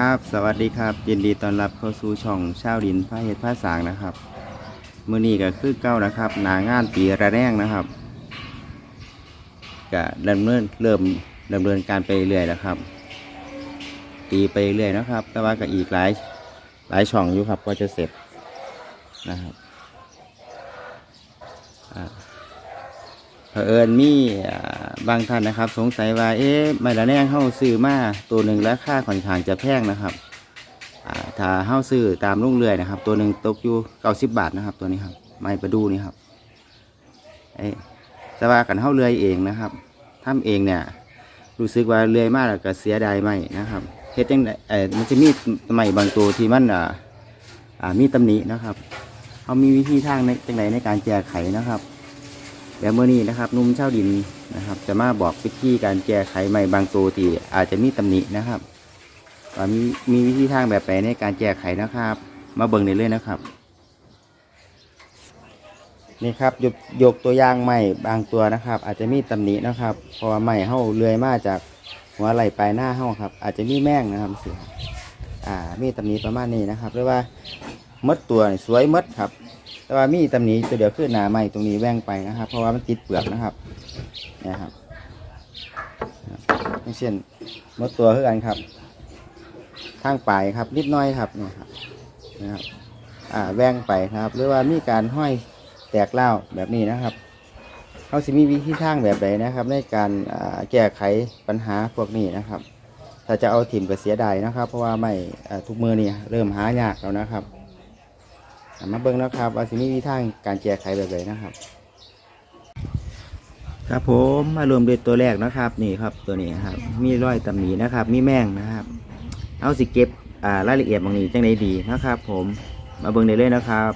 ครับ สวัสดีครับยินดีต้อนรับเข้าสู่ช่องชาวดินผ้าเห็ดผ้าสางนะครับมือนี้ก็คือเก้านะครับ หนางานปีระแรงนะครับก็ดำเนินเริ่มดำเนินการไปเรื่อยแล้วครับ ตีไปเรื่อยนะครับ แต่ว่าก็อีกหลายหลายช่องอยู่ครับก็จะเสร็จนะครับอ่า เผอิญมีบางท่านนะครับ สงสัยว่าเอ๊ะไม่ละแนงเข้าซื้อมาตัวหนึ่งราคาค่อนข้างจะแพงนะครับถ้าเข้าซื้อตามลุงเรือยนะครับ ตัวหนึ่งตกอยู่เก้าสิบบาทนะครับ ตัวนี้ครับ ไม่ประดูนี่ครับเอ๊ะแต่ว่ากันเข้าเรือยเองนะครับทำเองเนี่ย รู้สึกว่าเลื่อยมากแล้วก็เสียดายไม่นะครับเฮ็ดจังไดเอ่อมันจะมีใหม่บางตัวที่มันอ่าอ่ามีตำหนินะครับเขามีวิธีทางในจังไดในการแก้ไขนะครับ แล้วเมื่อนี้นะครับนุ่มเช่าดินนะครับ จะมาบอกวิธีการแก้ไขใหม่บางตัวที่อาจจะมีตำหนินะครับว่ามีมีวิธีทางแบบไหนในการแก้ไขนะครับ มาเบิ่งได้เลยนะครับ นี่ครับยกยกตัวอย่างใหม่บางตัวนะครับ อาจจะมีตำหนินะครับเพราะว่าใหม่เห่าเลื่อยมาจากหัวไหล่ปลายหน้าเห่าครับ อาจจะมีแม่งนะครับเสียอ่ามีตำหนิประมาณนี้นะครับเรียกว่ามดตัวสวยมดครับ แต่ว่ามีตำหนิตัวเดียวคือหนาใหม่ตรงนี้แว่งไปนะครับ เพราะว่ามันติดเปลือกนะครับเนี่ยครับเช่นมดตัวคือกันครับทางปลายครับ นิดน้อยครับเนี่ยครับนะครับอ่าแว่งไปครับ หรือว่ามีการห้อยแตกเล่าแบบนี้นะครับเขาสิมีวิธีทางแบบไหนนะครับ ในการแก้ไขปัญหาพวกนี้นะครับ ถ้าจะเอาถิ่มก็เสียดายนะครับ เพราะว่าไม่ทุกมือนี่เริ่มหายากแล้วนะครับ มาเบิ่งนะครับว่าสิมีวิธีทางการแก้ไขแบบไหนนะครับ ครับผมมารวมด้วยตัวแรกนะครับ นี่ครับตัวนี้ครับ มีรอยตำหนินะครับ มีแม่งนะครับ เอาสิเก็บอ่ารายละเอียดบางนี้จังไดดีนะครับ ผมมาเบิ่งได้เลยนะครับ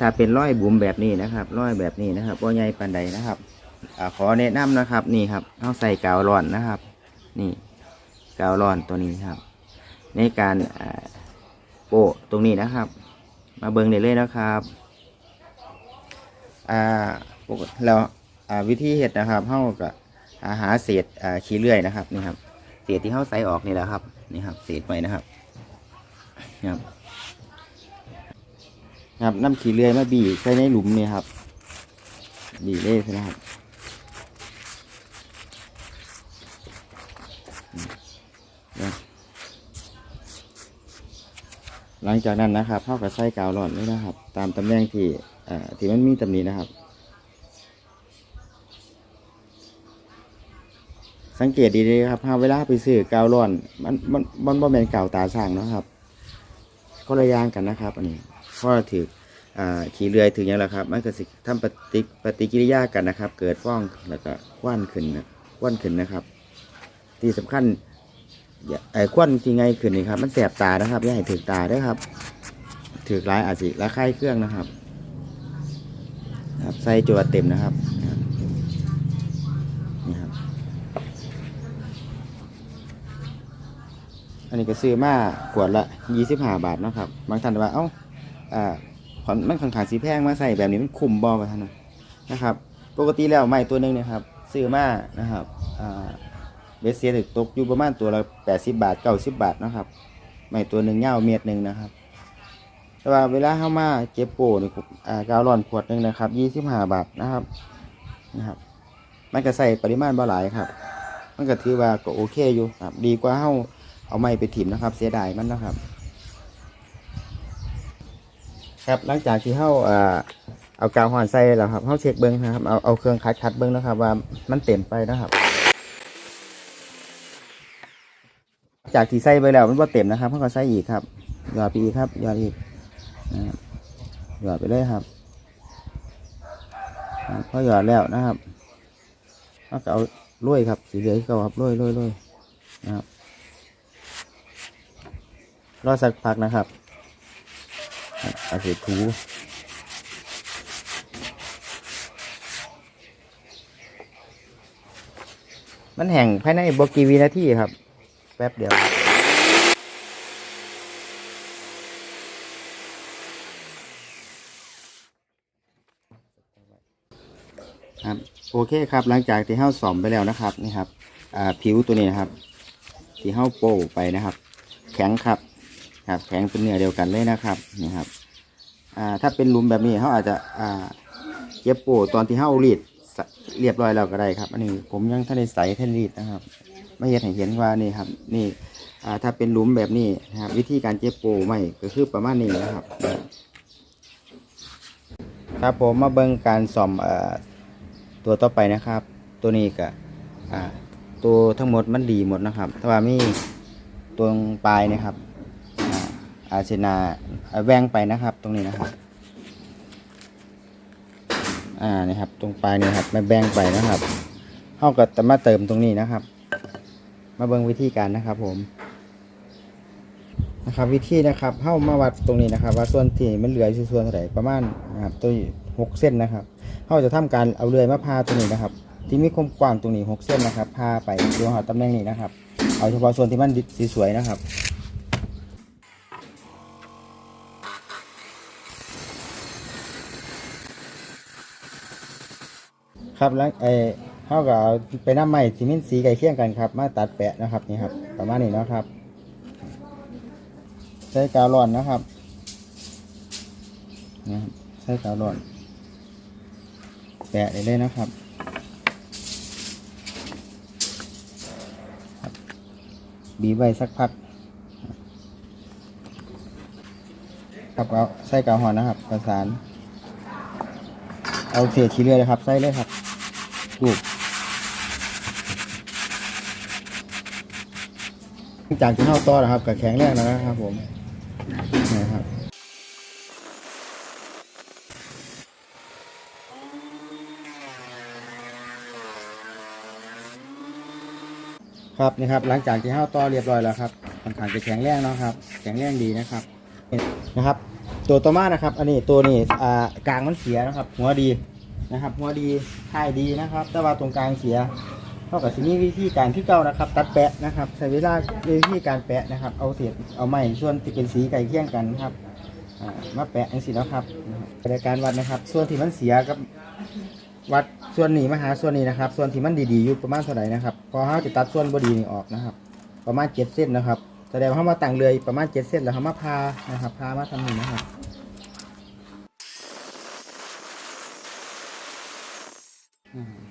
ถ้าเป็นร้อยบุ๋มแบบนี้นะครับร้อยแบบนี้นะครับว่าใหญ่ปานใดนะครับอาขอแนะนำนะครับ นี่ครับเอาใส่กาวร้อนนะครับ นี่กาวร้อนตัวนี้ครับ ในการอ่า โปะตรงนี้นะครับ มาเบิ่งได้เลยนะครับอ่าแล้วอ่าวิธีเห็ดนะครับเฮากับหาเศษอ่าขี้เลื่อยนะครับนี่ครับ เศษที่เฮาใส่ออกนี่แหละครับนี่ครับ เศษไว้นะครับนี่ครับครับน้ำขี้เลื่อยมาบีใส่ในหลุมนี่ครับบีเลยนะครับอืมนะ หลังจากนั้นนะครับเข้ากับไส้กาวร้อนเลยนะครับ ตามตำแหน่งที่ที่มันมีตำหนี้นะครับ สังเกตดีๆครับเวลาไปซื้อกาวร้อนมันมันมันบ่แม่นกาวตาช่างนะครับคนละย่างกันนะครับ อันนี้เพราะว่าถือขี่เรือถึงอย่างแล้วครับมันก็สิทำปฏิปฏิกิริยากันนะครับ เกิดฟ้องแล้วก็ควันขึ้นนะควันขึ้นนะครับ ที่สำคัญ ไอ้ควันที่ไงขึ้นนี่ครับมันแสบตานะครับอย่าให้ถึกตาด้วยครับถือร้ายอาจสิระคายเครื่องนะครับ ครับใส่จวดเต็มนะครับนี่ครับ อันนี้ก็ซื้อมาขวดละยี่สิบห้าบาทนะครับ บางท่านว่าเอ้าอ่าผ่อนมันค่อนข้างสีแพงมาใส่แบบนี้มันคุ้มบอกันท่านนะนะครับ ปกติแล้วไม้ตัวหนึ่งนะครับ ซื้อมานะครับอ่า เบสเซียตกอยู่ประมาณตัวละแปดสิบาทเก้าสิบาทนะครับไม้ตัวหนึ่งเงาเมตรหนึ่งนะครับ แต่ว่าเวลาเข้ามาเก็บโปนี่อ่ากาวร้อนขวดหนึ่งนะครับยี่สิบห้าบาทนะครับนะครับ มันก็ใส่ปริมาณบ่หลายครับ มันก็ถือว่าก็โอเคอยู่ครับ ดีกว่าเฮาเอาไม้ไปถิ่มนะครับ เสียดายมันนะครับ ครับหลังจากที่เขาเอ่อเอากาวหอนใส่แล้วครับเขาเช็คเบิ้งนะครับเอาเอาเครื่องคัดคัดเบิ้งนะครับ ว่ามันเต็มไปนะครับ จากที่ใส่ไปแล้วมันว่าเต็มนะครับเขาก็ใส่อีกครับหยอดไปอีกครับหยอดอีกนะครับหยอดไปเลยครับครับพอหยอดแล้วนะครับเขาก็เอาลุยครับสีเหลืองที่เขาครับลุยลุยลุยนะครับรอสักพักนะครับเอาเสถูมันแห่งภายในบกีวินาทีครับ แป๊บเดียว ครับโอเคครับหลังจากที่เ้าสอมไปแล้วนะครับนี่ครับอ่าผิวตัวนี้นะครับ ที่เฮาโป้ไปนะครับ แข็งครับครับแข็งเป็นเนื้อเดียวกันเลยนะครับนี่ครับอ่าถ้าเป็นหลุมแบบนี้เขาอาจจะอ่าเก็บโป้ตอนที่เฮารีดเรียบร้อยแล้วก็ได้ครับ อันนี้ผมยังท่านได้ใส่ท่านรีดนะครับ ไม่เห็นให้เห็นว่านี่ครับนี่ถ้าเป็นหลุมแบบนี้นะครับ วิธีการเก็บป้ไม่ก็คือประมาณนี้นะครับ ครับผมมาเบิ่งการซ่อมอตัวต่อไปนะครับ ตัวนี้ก็อ่าตัวทั้งหมดมันดีหมดนะครับแต่ว่ามีตรงปลายนะครับอาเชนาอ่าแหวงไปนะครับ ตรงนี้นะครับอ่านี่ครับ ตรงปลายนี่ครับไม่แบ่งไปนะครับเท่ากับจะมาเติมตรงนี้นะครับ มาเบิ่งวิธีการนะครับ ผมนะครับ วิธีนะครับเข้ามาวัดตรงนี้นะครับ ว่าส่วนที่มันเหลืออยู่ส่วนเท่าไหร่ประมาณนะครับตัวหกเส้นนะครับเขาจะทำการเอาเลื่อยมาพาตรงนี้นะครับ ที่มีความกว้างตรงนี้หกเส้นนะครับพาไปดูหาตำแหน่งนี้นะครับ เอาเฉพาะส่วนที่มันสีสวยนะครับครับแล้วไอ เขาก็เอาไปน้ำใหม่ซีเมนต์สีไก่เคี่ยงกันครับ มาตัดแปะนะครับนี่ครับ ประมาณนี้เนาะครับ ใช้กาวร้อนนะครับนะครับใช้กาวร้อน แปะได้เลยนะครับบีบไว้สักพักครับเอาใส่กาวหอนนะครับประสาน เอาเศษขี้เลื่อยเลยครับ ใส่เลยครับลูกหลัง จากที่เข้าต่อนะครับกับแข็งแรงแล้วนะครับผมนี่ครับครับนี่ครับหลังจากที่เข้าต่อเรียบร้อยแล้วครับค่อนข้างจะแข็งแรงเนาะครับ แข็งแรงดีนะครับนะครับ ตัวต่อมานะครับ อันนี้ตัวนี้อ่ากลางมันเสียนะครับ หัวดีนะครับ หัวดีท้ายดีนะครับ แต่ว่าตรงกลางเสีย เท่ากับสิ่งนี้วิธีการที่เก่านะครับ ตัดแปะนะครับ ใช้เวลาวิธีการแปะนะครับ เอาเศษเอาไม้ส่วนที่เป็นสีไก่เคี่ยงกันครับมาแปะอย่างสินะครับในการวัดนะครับ ส่วนที่มันเสียกับวัดส่วนนี้มาหาส่วนนี้นะครับ ส่วนที่มันดีๆอยู่ประมาณเท่าไหร่นะครับ พอเขาจะตัดส่วนบดีนี่ออกนะครับ ประมาณเจ็ดเส้นนะครับแสดงว่าเขามาตั้งเรือประมาณเจ็ดเส้นแล้วเขามาพานะครับพามาทำหนี่งนะครับอืมครับ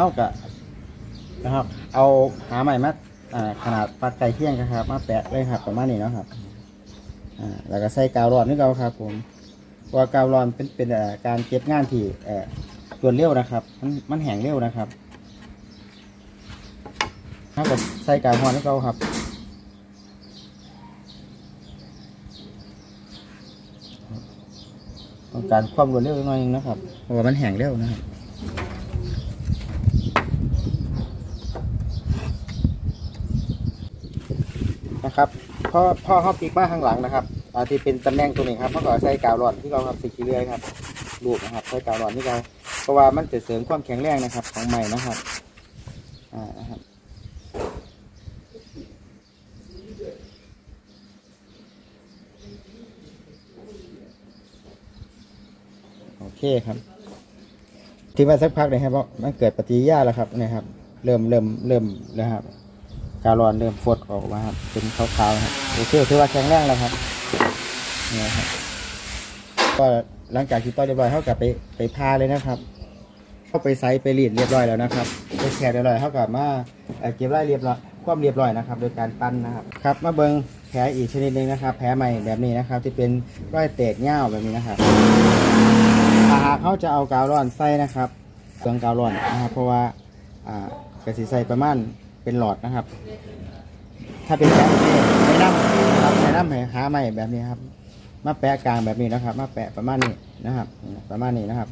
เอากะนะครับ เอาหาใหม่มาอ่าขนาดปัดไก่เที่ยงครับ มาแปะเลยครับประมาณนี้เนาะครับอ่าแล้วก็ใส่กาวร้อนนี่เราครับผมเพราว่ากาวร้อนเป็นเป็นอ่อการเก็บงานที่อ่อรวดเร็วนะครับ มันมันแห้งเร็วนะครับถ้ากับใส่กาวร้อนให้เขาครับต้องการความรวดเร็วหน่อยนึงนะครับเพราะว่ามันแห้งเร็วนะครับ ครับพอพอเขาปีกมาข้างหลังนะครับอาที่เป็นตำแหน่งตัวนี้ครับเขาก็ใส่กาวร้อนที่เราครับสีขี้เลื่อยครับลูกนะครับใส่กาวร้อนที่เราเพราะว่ามันจะเสริมความแข็งแรงนะครับ ของใหม่นะครับอ่านะครับโอเคครับที่มาสักพักเลยครับเพราะมันเกิดปฏิกิริยาแล้วครับนะครับ เริ่มเริ่มเริ่มแล้วครับ กาวร้อนเริ่มฟดออกมาครับเป็นขาวๆครับโอเคถือว่าแข็งแรงแล้วครับนี่ครับก็หลังจากที่ต้อยเรียบร้อยเขากลับไปไปพาเลยนะครับ เข้าไปไซส์ไปรีดเรียบร้อยแล้วนะครับไปแคร์เรียบร้อยเขากลับมาเอ่อเก็บรายเรียบร้อยความเรียบร้อยนะครับ โดยการปั้นนะครับครับ มาเบิงแผลอีกชนิดหนึงนะครับ แผลใหม่แบบนี้นะครับ ที่เป็นรอยแตกเง่าวแบบนี้นะครับถ้าหากเขาจะเอากาวร้อนใส่นะครับเครื่องกาวร้อนนะครับเพราะว่าอ่ากระสีใส่ประมาณ เป็นหลอดนะครับ ถ้าเป็นแบบนี้แนะนำนะครับแนะนำให้หาใหม่แบบนี้ครับ มาแปะกลางแบบนี้นะครับ มาแปะประมาณนี้นะครับ ประมาณนี้นะครับ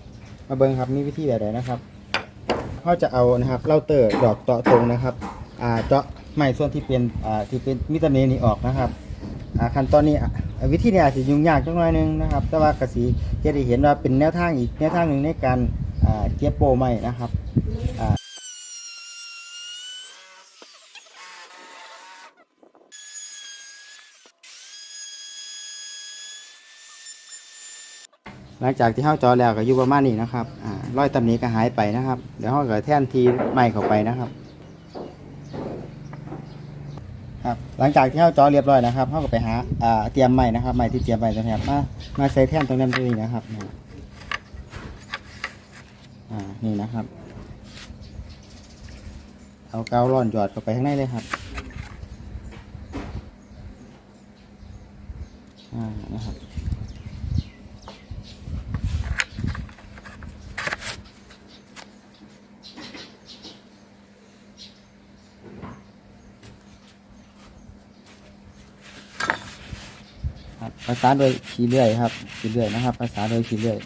มาเบิ้งครับมีวิธีแบบไหนนะครับเขาจะเอานะครับเล่าเตอร์ดอกเจาะตรงนะครับอ่าเจาะไม้ส่วนที่เป็นอ่าที่เป็นมิตาเมนี่ออกนะครับอ่าขั้นตอนนี้วิธีนี้อาจจะยุ่งยากจังหน่อยนึงนะครับ แต่ว่ากสีเฮ็ดให้เห็นว่าเป็นแนวทางอีกแนวทางหนึ่งในการอ่าเก็บโปรไม้นะครับ หลังจากที่เข้าจอแล้วก็อยู่ประมาณนี้นะครับอ่ารอยตำหนี้ก็หายไปนะครับ เดี๋ยวเขาก็แท่นทีใหม่เข้าไปนะครับครับหลังจากที่เราจาะเรียบร้อยนะครับเราก็ไปหาอ่าเตรียมไม้นะครับไม้ที่เตรียมไว้ตรงนี้ครับมามาใส่แท่นตรงนั้นตรงนี้นะครับอ่านี่นะครับ เอากาวร่อนหยอดเข้าไปข้างในเลยครับอ่านะครับ ครับภาษาโดยขี้เลื่อยครับขี้เลื่อยนะครับภาษาโดยขี้เลื่อย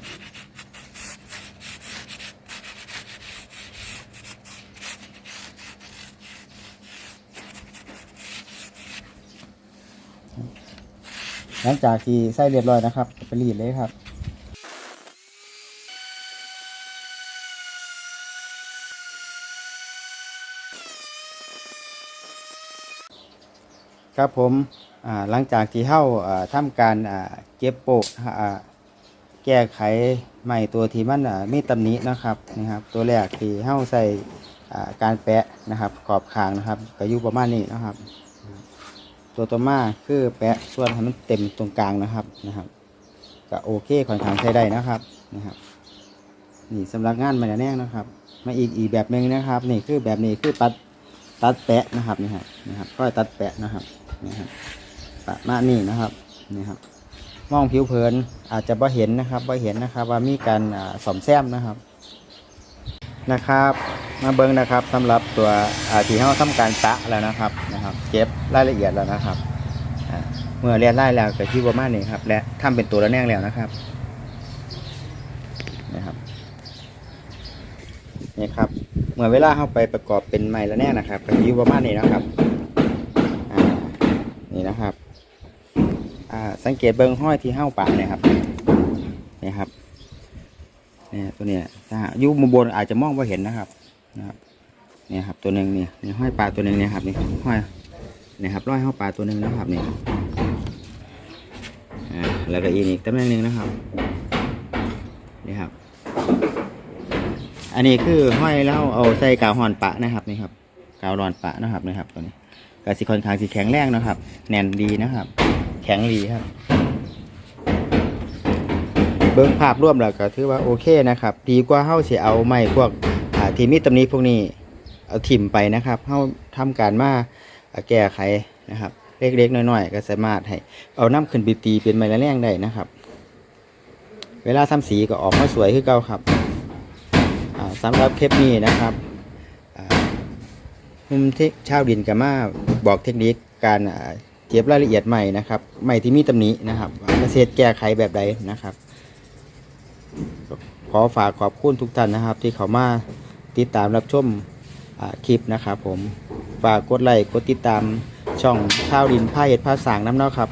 หลังจากที่ใส่เรียบร้อยนะครับไปรีดเลยครับครับผม หลังจากที่เฮ้าอ่าทำการเก็บโปะแก้ไขใหม่ตัวที่มันมีตำหนินะครับนี่ครับ ตัวแรกที่เฮ้าใส่การแปะนะครับขอบคางนะครับก็อยู่ประมาณนี้นะครับ ตัวต่อมาคือแปะส่วนให้มันเต็มตรงกลางนะครับนะครับก็โอเคค่อนข้างใช้ได้นะครับนะครับ นี่สำหรับงานมันแน่นะครับ มาอีกอีกแบบหนึ่งนะครับ นี่คือแบบนี้คือตัดตัดแปะนะครับนี่ครับนะครับก็ตัดแปะนะครับนี่ครับ ประมาณนี้นะครับนี่ครับ มองผิวเผินอาจจะบ่เห็นนะครับบ่เห็นนะครับว่ามีการสอมแซมนะครับนะครับ มาเบิ้งนะครับสำหรับตัวที่เราทำการปะแล้วนะครับนะครับ เก็บรายละเอียดแล้วนะครับเมื่อเรียนไล่แล้วก็ที่ประมาณนี้ครับ และทำเป็นตัวระแนงแล้วนะครับนะครับนี่ครับเมื่อเวลาเข้าไปประกอบเป็นไม้ละแน่นะครับก็อยู่ประมาณนี้นะครับอ่านี่นะครับอ่า สังเกตเบิ้งห้อยที่เห้าปาเนี่ยครับนี่ครับเนี่ยตัวเนี้ยถ้าอยู่มุมบนอาจจะมองไม่เห็นนะครับนะครับเนี่ยครับตัวหนึ่งเนี่ยนี่ห้อยปลาตัวหนึ่งเนี่ยครับนี่ห้อยเนี่ยครับร้อยห้อยปลาตัวหนึ่งนะครับเนี่ยอ่าแล้วก็อีกตำแหน่งหนึ่งนะครับนี่ครับ อันนี้คือห้อยแล้วเอาใส่กาวหอนปะนะครับนี่ครับกาวรอนปะนะครับนี่ครับตัวนี้กระสิคอนขางสีแข็งแรงนะครับ แน่นดีนะครับ แข็งดีครับ เบิ้งภาพร่วมแล้วก็ถือว่าโอเคนะครับ ดีกว่าเฮาเสิเอาไม้พวกทีมีตำหนี้พวกนี้เอาถิ่มไปนะครับเฮาทำการมาแก้ไขนะครับ เล็กๆน้อยๆก็สามารถให้เอาน้ำขึ้นไปตีเป็นไม้ละแรงได้นะครับ เวลาทำสีก็ออกมาสวยขึ้นเก่าครับอ่าสำหรับคลิปนี้นะครับมุมที่ชาวดินกับมาบอกเทคนิคการ เก็บรายละเอียดใหม่นะครับใหม่ที่มีตำหนินะครับเกษตรแก้ไขแบบใดนะครับ ขอฝากขอบคุณทุกท่านนะครับ ที่เขามาติดตามรับชมคลิปนะครับ ผมฝากกดไลค์กดติดตามช่องชาวดินผ้าเห็ดผ้าสางน้ำเน่าครับ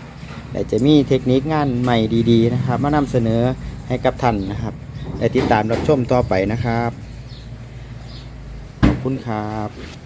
แต่จะมีเทคนิคงานใหม่ดีๆนะครับ มานำเสนอให้กับท่านนะครับและติดตามรับชมต่อไปนะครับ ขอบคุณครับ